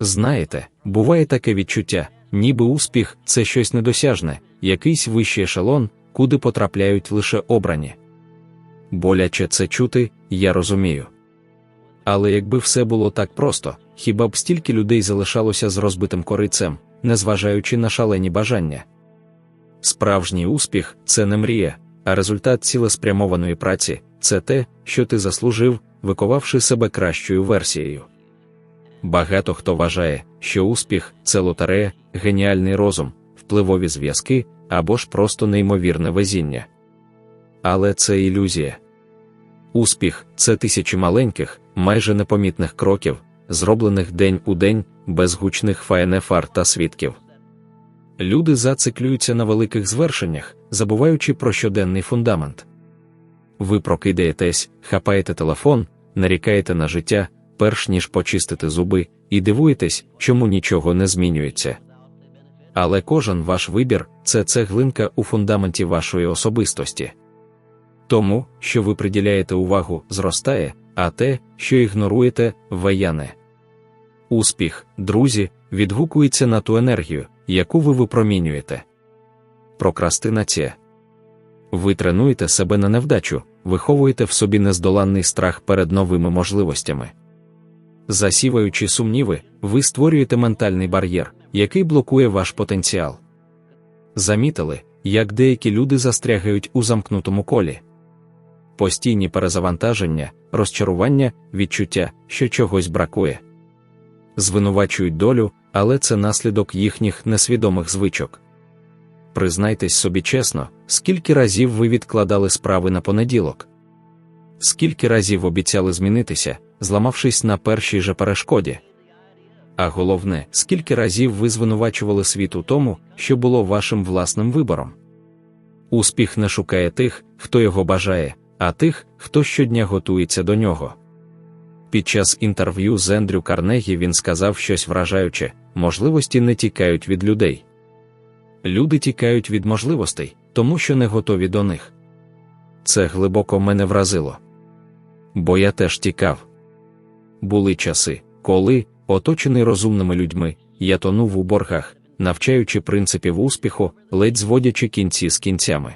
Знаєте, буває таке відчуття, ніби успіх це щось недосяжне, якийсь вищий ешелон, куди потрапляють лише обрані. Боляче це чути, я розумію. Але якби все було так просто, хіба б стільки людей залишалося з розбитим корицем, незважаючи на шалені бажання? Справжній успіх це не мрія, а результат цілеспрямованої праці це те, що ти заслужив, виковавши себе кращою версією. Багато хто вважає, що успіх це лотерея, геніальний розум, впливові зв'язки або ж просто неймовірне везіння. Але це ілюзія. Успіх це тисячі маленьких, майже непомітних кроків, зроблених день у день, без гучних фаєнефар та свідків. Люди зациклюються на великих звершеннях, забуваючи про щоденний фундамент. Ви прокидаєтесь, хапаєте телефон, нарікаєте на життя, перш ніж почистити зуби, і дивуєтесь, чому нічого не змінюється. Але кожен ваш вибір це цеглинка у фундаменті вашої особистості. Тому, що ви приділяєте увагу, зростає, а те, що ігноруєте, ваяне. Успіх, друзі, відгукується на ту енергію, яку ви випромінюєте. Прокрастинація. Ви тренуєте себе на невдачу, виховуєте в собі нездоланний страх перед новими можливостями. Засіваючи сумніви, ви створюєте ментальний бар'єр, який блокує ваш потенціал. Замітили, як деякі люди застрягають у замкнутому колі. Постійні перезавантаження, розчарування, відчуття, що чогось бракує. Звинувачують долю, але це наслідок їхніх несвідомих звичок. Признайтесь собі чесно, скільки разів ви відкладали справи на понеділок, скільки разів обіцяли змінитися, зламавшись на першій же перешкоді. А головне, скільки разів ви звинувачували світ у тому, що було вашим власним вибором. Успіх не шукає тих, хто його бажає, а тих, хто щодня готується до нього. Під час інтерв'ю з Ендрю Карнегі він сказав щось вражаюче: можливості не тікають від людей. Люди тікають від можливостей, тому що не готові до них. Це глибоко мене вразило. Бо я теж тікав. Були часи, коли, оточений розумними людьми, я тонув у боргах, навчаючи принципів успіху, ледь зводячи кінці з кінцями.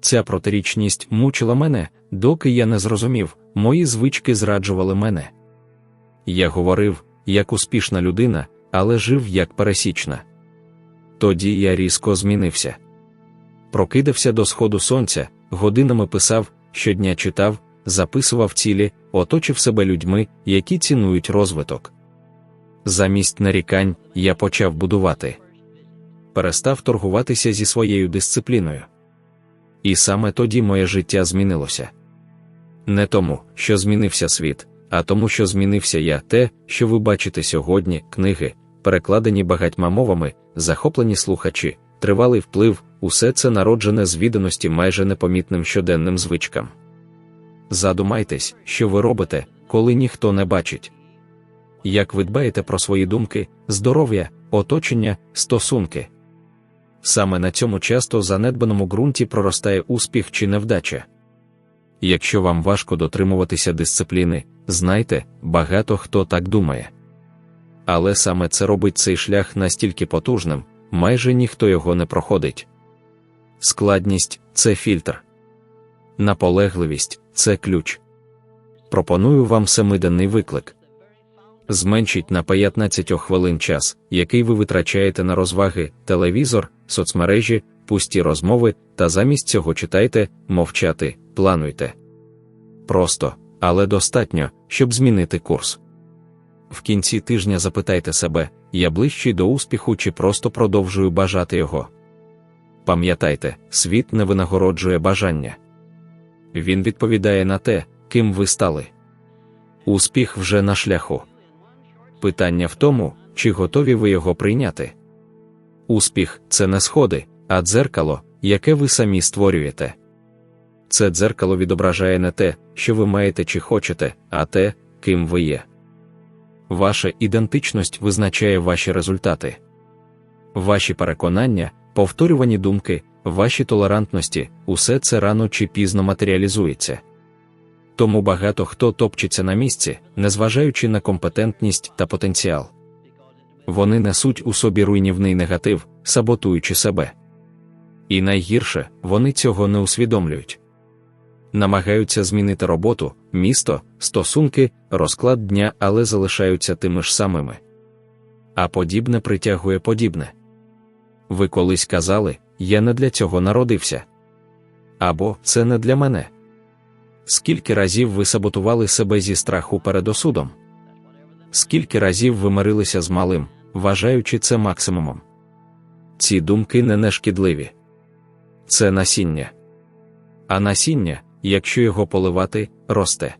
Ця протирічність мучила мене, доки я не зрозумів, мої звички зраджували мене. Я говорив, як успішна людина, але жив як пересічна. Тоді я різко змінився. Прокидався до сходу сонця, годинами писав, щодня читав, записував цілі, оточив себе людьми, які цінують розвиток. Замість нарікань я почав будувати. Перестав торгуватися зі своєю дисципліною. І саме тоді моє життя змінилося. Не тому, що змінився світ, а тому, що змінився я те, що ви бачите сьогодні, книги, перекладені багатьма мовами, захоплені слухачі, тривалий вплив, усе це народжене з відданості майже непомітним щоденним звичкам. Задумайтесь, що ви робите, коли ніхто не бачить. Як ви дбаєте про свої думки, здоров'я, оточення, стосунки. Саме на цьому часто занедбаному ґрунті проростає успіх чи невдача. Якщо вам важко дотримуватися дисципліни, знайте, багато хто так думає. Але саме це робить цей шлях настільки потужним, майже ніхто його не проходить. Складність це фільтр, наполегливість це ключ. Пропоную вам семиденний виклик. Зменшіть на 15 хвилин час, який ви витрачаєте на розваги, телевізор, соцмережі, пусті розмови, та замість цього читайте, мовчати, плануйте. Просто, але достатньо, щоб змінити курс. В кінці тижня запитайте себе, я ближчий до успіху чи просто продовжую бажати його. Пам'ятайте, світ не винагороджує бажання. Він відповідає на те, ким ви стали. Успіх вже на шляху. Питання в тому, чи готові ви його прийняти. Успіх це не сходи, а дзеркало, яке ви самі створюєте. Це дзеркало відображає не те, що ви маєте чи хочете, а те, ким ви є. Ваша ідентичність визначає ваші результати. Ваші переконання, повторювані думки, ваші толерантності, усе це рано чи пізно матеріалізується. Тому багато хто топчеться на місці, незважаючи на компетентність та потенціал. вони несуть у собі руйнівний негатив, саботуючи себе. І найгірше, вони цього не усвідомлюють. Намагаються змінити роботу, місто, стосунки, розклад дня, але залишаються тими ж самими. А подібне притягує подібне. Ви колись казали, я не для цього народився. Або це не для мене. Скільки разів ви саботували себе зі страху перед осудом? Скільки разів ви мирилися з малим, вважаючи це максимумом? Ці думки не нешкідливі. Це насіння. А насіння, якщо його поливати, росте.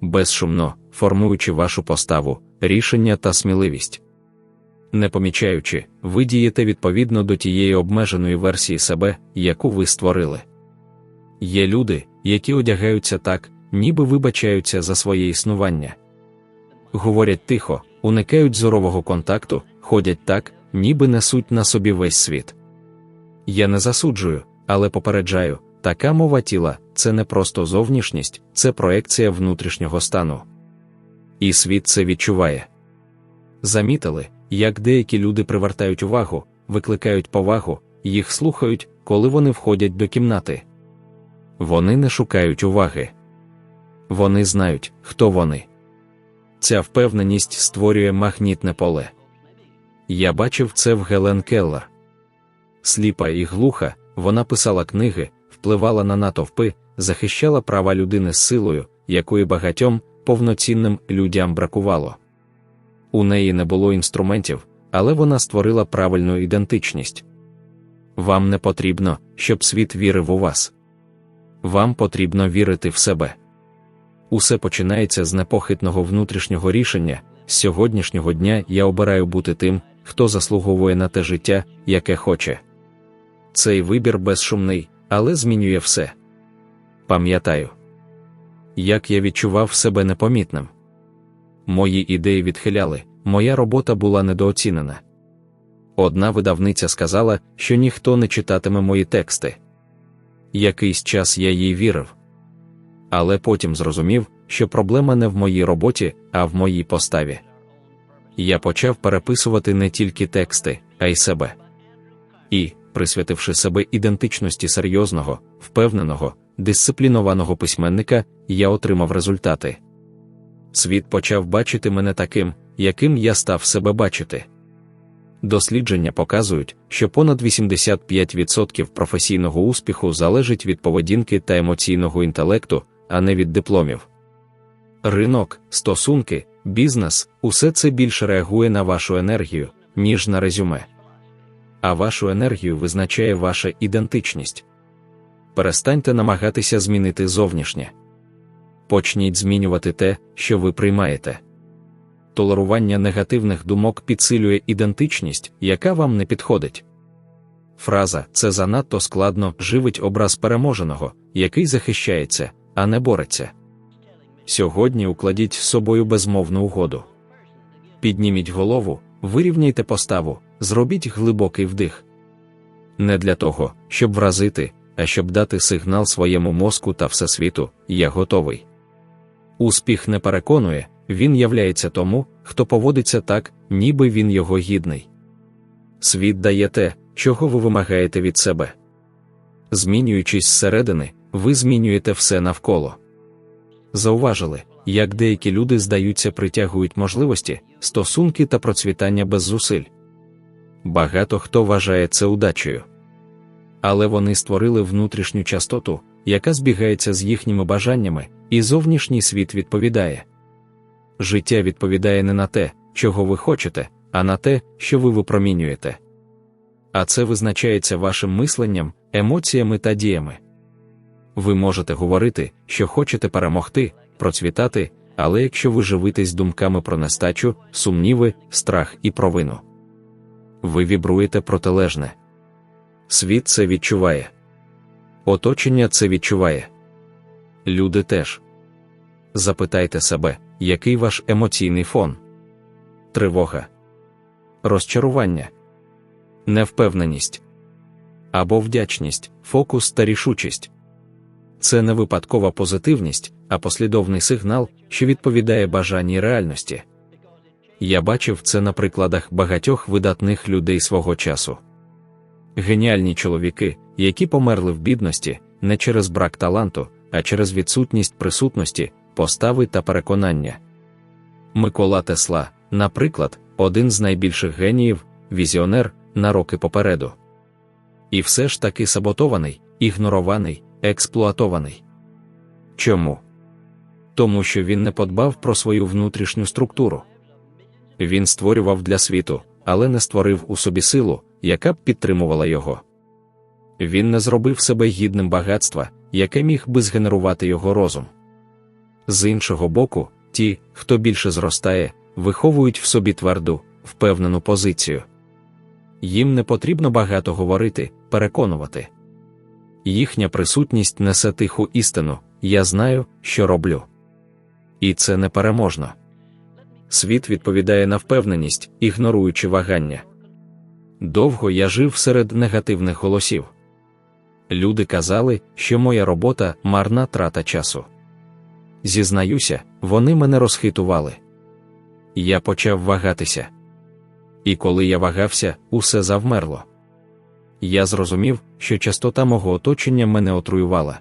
Безшумно, формуючи вашу поставу, рішення та сміливість. Не помічаючи, ви дієте відповідно до тієї обмеженої версії себе, яку ви створили. Є люди, які одягаються так, ніби вибачаються за своє існування. Говорять тихо, уникають зорового контакту, ходять так, ніби несуть на собі весь світ. Я не засуджую, але попереджаю, така мова тіла це не просто зовнішність, це проекція внутрішнього стану. І світ це відчуває. Замітили, як деякі люди привертають увагу, викликають повагу, їх слухають, коли вони входять до кімнати. Вони не шукають уваги. Вони знають, хто вони. Ця впевненість створює магнітне поле. Я бачив це в Гелен Келлер. Сліпа і глуха, вона писала книги, впливала на натовпи, захищала права людини з силою, якої багатьом повноцінним людям бракувало. У неї не було інструментів, але вона створила правильну ідентичність. Вам не потрібно, щоб світ вірив у вас. Вам потрібно вірити в себе. Усе починається з непохитного внутрішнього рішення. З сьогоднішнього дня я обираю бути тим, хто заслуговує на те життя, яке хоче. Цей вибір безшумний, але змінює все. Пам'ятаю, як я відчував себе непомітним. Мої ідеї відхиляли, моя робота була недооцінена. Одна видавниця сказала, що ніхто не читатиме мої тексти. Якийсь час я їй вірив. Але потім зрозумів, що проблема не в моїй роботі, а в моїй поставі. Я почав переписувати не тільки тексти, а й себе. І, присвятивши себе ідентичності серйозного, впевненого, дисциплінованого письменника, я отримав результати. Світ почав бачити мене таким, яким я став себе бачити. Дослідження показують, що понад 85% професійного успіху залежить від поведінки та емоційного інтелекту, а не від дипломів. Ринок, стосунки, бізнес усе це більше реагує на вашу енергію, ніж на резюме. А вашу енергію визначає ваша ідентичність. Перестаньте намагатися змінити зовнішнє. Почніть змінювати те, що ви приймаєте. Толерування негативних думок підсилює ідентичність, яка вам не підходить. Фраза це занадто складно живить образ переможеного, який захищається, а не бореться. Сьогодні укладіть з собою безмовну угоду. Підніміть голову, вирівняйте поставу, зробіть глибокий вдих. Не для того, щоб вразити, а щоб дати сигнал своєму мозку та всесвіту, я готовий. Успіх не переконує, він являється тому, хто поводиться так, ніби він його гідний. Світ дає те, чого ви вимагаєте від себе. Змінюючись зсередини, ви змінюєте все навколо. Зауважили, як деякі люди здаються, притягують можливості, стосунки та процвітання без зусиль. Багато хто вважає це удачею. Але вони створили внутрішню частоту, яка збігається з їхніми бажаннями, і зовнішній світ відповідає. Життя відповідає не на те, чого ви хочете, а на те, що ви випромінюєте. А це визначається вашим мисленням, емоціями та діями. Ви можете говорити, що хочете перемогти, процвітати, але якщо ви живитесь думками про нестачу, сумніви, страх і провину, ви вібруєте протилежне. Світ це відчуває. Оточення це відчуває. Люди теж. Запитайте себе, який ваш емоційний фон? Тривога, розчарування, невпевненість або вдячність, фокус та рішучість. Це не випадкова позитивність, а послідовний сигнал, що відповідає бажаній реальності. я бачив це на прикладах багатьох видатних людей свого часу. Геніальні чоловіки, які померли в бідності, не через брак таланту, а через відсутність присутності, постави та переконання. Микола Тесла, наприклад, один з найбільших геніїв, візіонер на роки попереду. І все ж таки саботований, ігнорований, експлуатований. Чому? Тому що він не подбав про свою внутрішню структуру. Він створював для світу, але не створив у собі силу, яка б підтримувала його. Він не зробив себе гідним багатства, яке міг би згенерувати його розум. З іншого боку, ті, хто більше зростає, виховують в собі тверду, впевнену позицію. Їм не потрібно багато говорити, переконувати. Їхня присутність несе тиху істину, я знаю, що роблю. І це непереможно. Світ відповідає на впевненість, ігноруючи вагання. Довго я жив серед негативних голосів. Люди казали, що моя робота марна трата часу. Зізнаюся, вони мене розхитували. Я почав вагатися. І коли я вагався, усе завмерло. Я зрозумів, що частота мого оточення мене отруювала.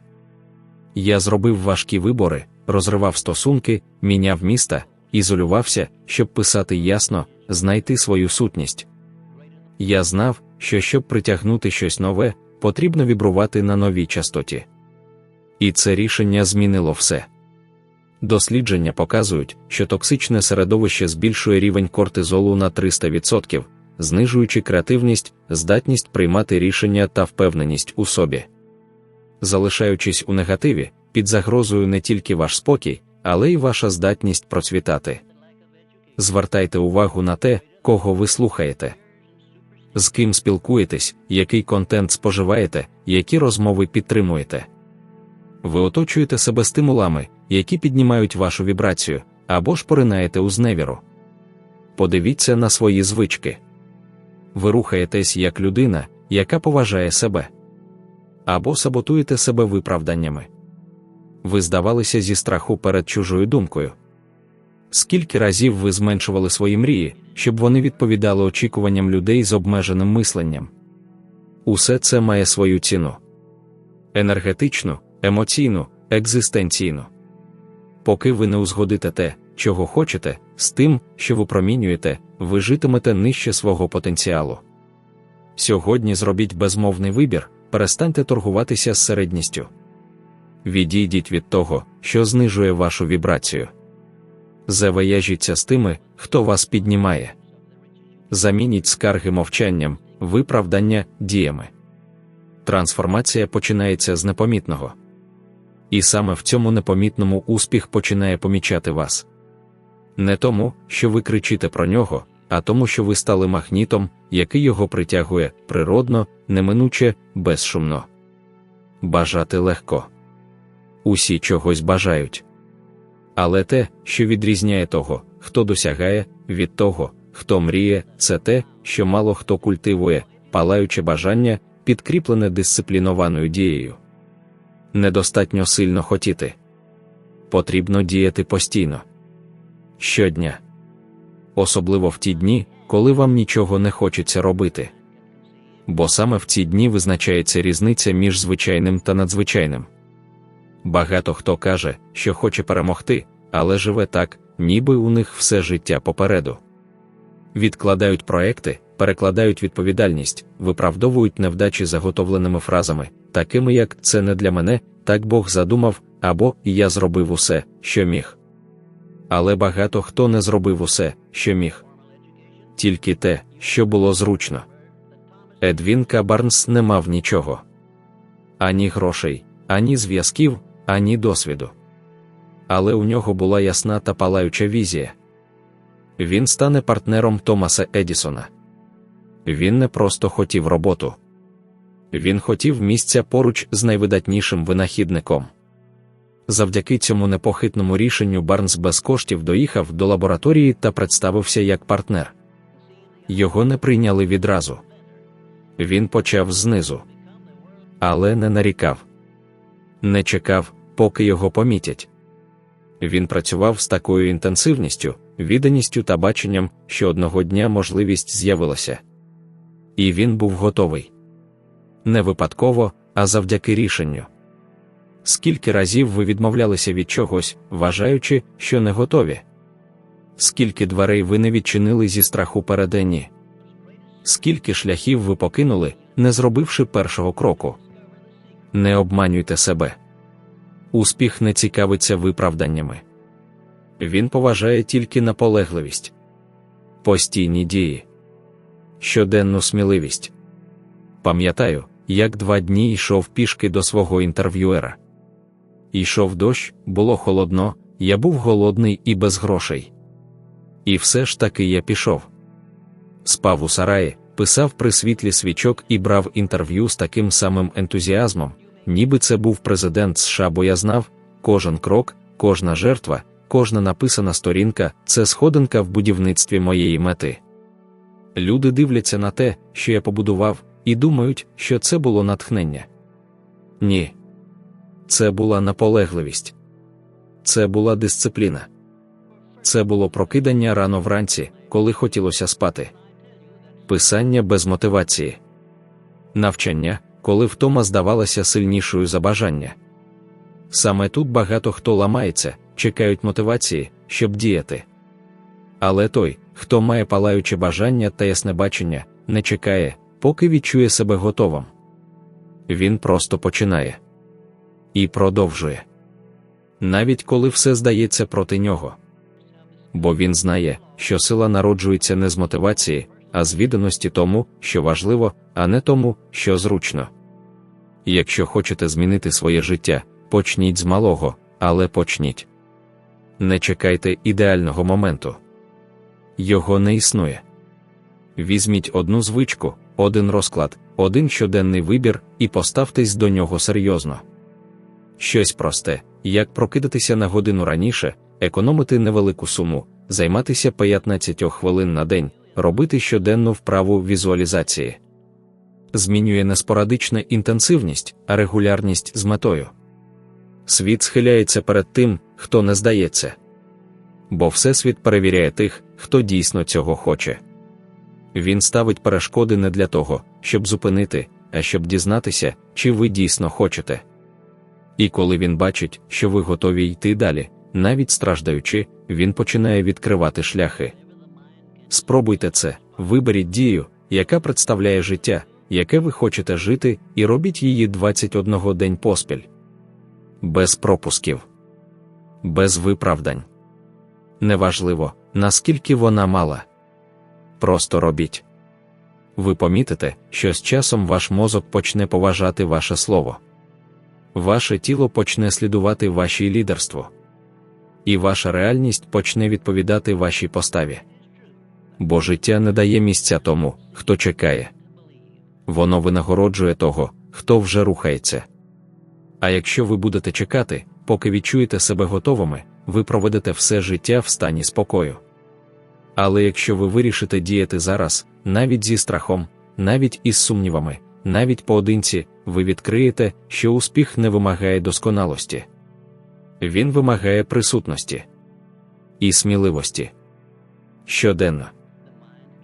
Я зробив важкі вибори, розривав стосунки, міняв міста, ізолювався, щоб писати ясно, знайти свою сутність. Я знав, що щоб притягнути щось нове, потрібно вібрувати на новій частоті. І це рішення змінило все. Дослідження показують, що токсичне середовище збільшує рівень кортизолу на 300%, знижуючи креативність, здатність приймати рішення та впевненість у собі. Залишаючись у негативі, під загрозою не тільки ваш спокій, але й ваша здатність процвітати. Звертайте увагу на те, кого ви слухаєте, з ким спілкуєтесь, який контент споживаєте, які розмови підтримуєте. Ви оточуєте себе стимулами, які піднімають вашу вібрацію, або ж поринаєте у зневіру. Подивіться на свої звички. Ви рухаєтесь як людина, яка поважає себе, або саботуєте себе виправданнями. Ви здавалися зі страху перед чужою думкою. Скільки разів ви зменшували свої мрії, щоб вони відповідали очікуванням людей з обмеженим мисленням? Усе це має свою ціну енергетичну, емоційну, екзистенційну. Поки ви не узгодите те, чого хочете, з тим, що ви промінюєте, ви житимете нижче свого потенціалу. Сьогодні зробіть безмовний вибір, перестаньте торгуватися з середністю. Відійдіть від того, що знижує вашу вібрацію. Завияжіться з тими, хто вас піднімає. Замініть скарги мовчанням, виправдання діями. Трансформація починається з непомітного. І саме в цьому непомітному успіх починає помічати вас. Не тому, що ви кричите про нього, а тому, що ви стали магнітом, який його притягує природно, неминуче, безшумно. Бажати легко. Усі чогось бажають. Але те, що відрізняє того, хто досягає, від того, хто мріє, це те, що мало хто культивує, палаюче бажання, підкріплене дисциплінованою дією. Недостатньо сильно хотіти. Потрібно діяти постійно. Щодня. Особливо в ті дні, коли вам нічого не хочеться робити. Бо саме в ці дні визначається різниця між звичайним та надзвичайним. Багато хто каже, що хоче перемогти, але живе так, ніби у них все життя попереду. Відкладають проекти, перекладають відповідальність, виправдовують невдачі заготовленими фразами, такими як це не для мене, так Бог задумав, або я зробив усе, що міг. Але багато хто не зробив усе, що міг. Тільки те, що було зручно. Едвін Кабарнс не мав нічого ані грошей, ані зв'язків, ані досвіду. Але у нього була ясна та палаюча візія. Він стане партнером Томаса Едісона. Він не просто хотів роботу, він хотів місця поруч з найвидатнішим винахідником. Завдяки цьому непохитному рішенню Барнс без коштів доїхав до лабораторії та представився як партнер. Його не прийняли відразу. Він почав знизу, але не нарікав, не чекав, поки його помітять. Він працював з такою інтенсивністю, відданістю та баченням, що одного дня можливість з'явилася. І він був готовий. Не випадково, а завдяки рішенню. Скільки разів ви відмовлялися від чогось, вважаючи, що не готові? Скільки дверей ви не відчинили зі страху переденні? Скільки шляхів ви покинули, не зробивши першого кроку? Не обманюйте себе. Успіх не цікавиться виправданнями. Він поважає тільки наполегливість, постійні дії, щоденну сміливість. Пам'ятаю, як два дні йшов пішки до свого інтерв'юера. Йшов дощ, було холодно, я був голодний і без грошей. І все ж таки я пішов. Спав у сараї, писав при світлі свічок і брав інтерв'ю з таким самим ентузіазмом, ніби це був президент США, бо я знав, кожен крок, кожна жертва, кожна написана сторінка це сходинка в будівництві моєї мети. Люди дивляться на те, що я побудував, і думають, що це було натхнення. Ні. Це була наполегливість. Це була дисципліна. Це було прокидання рано вранці, коли хотілося спати. Писання без мотивації, навчання, коли втома здавалася сильнішою за бажання. Саме тут багато хто ламається, чекають мотивації, щоб діяти. Але той, хто має палаюче бажання та ясне бачення, не чекає, поки відчує себе готовим. Він просто починає і продовжує. Навіть коли все здається проти нього. Бо він знає, що сила народжується не з мотивації, а з відданості тому, що важливо, а не тому, що зручно. Якщо хочете змінити своє життя, почніть з малого, але почніть. Не чекайте ідеального моменту. Його не існує. Візьміть одну звичку, один розклад, один щоденний вибір і поставтесь до нього серйозно. Щось просте, як прокидатися на годину раніше, економити невелику суму, займатися 15 хвилин на день, робити щоденну вправу візуалізації. Змінює не спорадична інтенсивність, а регулярність з метою. Світ схиляється перед тим, хто не здається. Бо Всесвіт перевіряє тих, хто дійсно цього хоче. Він ставить перешкоди не для того, щоб зупинити, а щоб дізнатися, чи ви дійсно хочете. І коли він бачить, що ви готові йти далі, навіть страждаючи, він починає відкривати шляхи. Спробуйте це, виберіть дію, яка представляє життя, яке ви хочете жити, і робіть її 21 день поспіль. Без пропусків, без виправдань. Неважливо, наскільки вона мала. Просто робіть. Ви помітите, що з часом ваш мозок почне поважати ваше слово. Ваше тіло почне слідувати вашій лідерству. І ваша реальність почне відповідати вашій поставі. Бо життя не дає місця тому, хто чекає. Воно винагороджує того, хто вже рухається. А якщо ви будете чекати, поки відчуєте себе готовими, ви проведете все життя в стані спокою. Але якщо ви вирішите діяти зараз, навіть зі страхом, навіть із сумнівами, навіть поодинці, ви відкриєте, що успіх не вимагає досконалості. Він вимагає присутності і сміливості. Щоденно.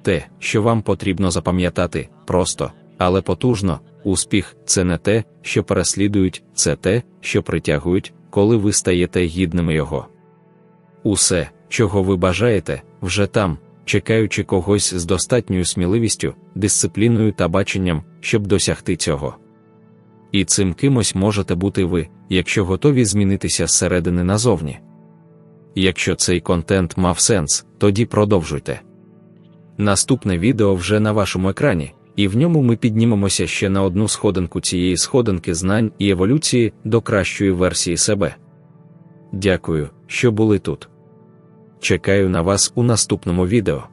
Те, що вам потрібно запам'ятати, просто, але потужно, успіх це не те, що переслідують, це те, що притягують, коли ви стаєте гідними його. Усе, чого ви бажаєте, вже там, чекаючи когось з достатньою сміливістю, дисципліною та баченням, щоб досягти цього. І цим кимось можете бути ви, якщо готові змінитися зсередини назовні. Якщо цей контент мав сенс, тоді продовжуйте. Наступне відео вже на вашому екрані, і в ньому ми піднімемося ще на одну сходинку цієї сходинки знань і еволюції до кращої версії себе. Дякую, що були тут. Чекаю на вас у наступному відео.